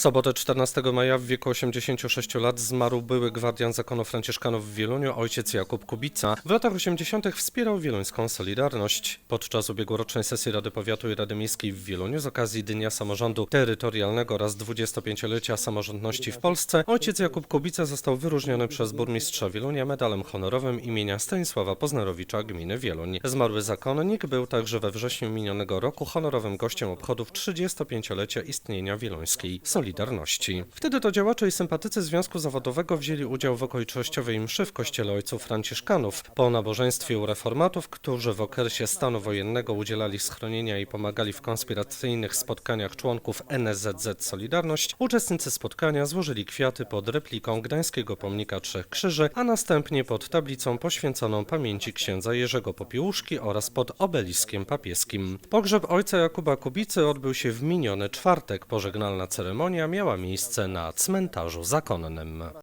W sobotę 14 maja w wieku 86 lat zmarł były gwardian zakonu franciszkanów w Wieluniu, ojciec Jakub Kubica. W latach 80. wspierał wieluńską Solidarność. Podczas ubiegłorocznej sesji Rady Powiatu i Rady Miejskiej w Wieluniu z okazji Dnia Samorządu Terytorialnego oraz 25-lecia samorządności w Polsce ojciec Jakub Kubica został wyróżniony przez burmistrza Wielunia medalem honorowym imienia Stanisława Poznarowicza gminy Wieluń. Zmarły zakonnik był także we wrześniu minionego roku honorowym gościem obchodów 35-lecia istnienia wieluńskiej Solidarności. Wtedy to działacze i sympatycy Związku Zawodowego wzięli udział w okolicznościowej mszy w kościele ojców franciszkanów. Po nabożeństwie u reformatów, którzy w okresie stanu wojennego udzielali schronienia i pomagali w konspiracyjnych spotkaniach członków NSZZ Solidarność, uczestnicy spotkania złożyli kwiaty pod repliką gdańskiego pomnika Trzech Krzyży, a następnie pod tablicą poświęconą pamięci księdza Jerzego Popiełuszki oraz pod obeliskiem papieskim. Pogrzeb ojca Jakuba Kubicy odbył się w miniony czwartek. Pożegnalna ceremonia miała miejsce na cmentarzu zakonnym.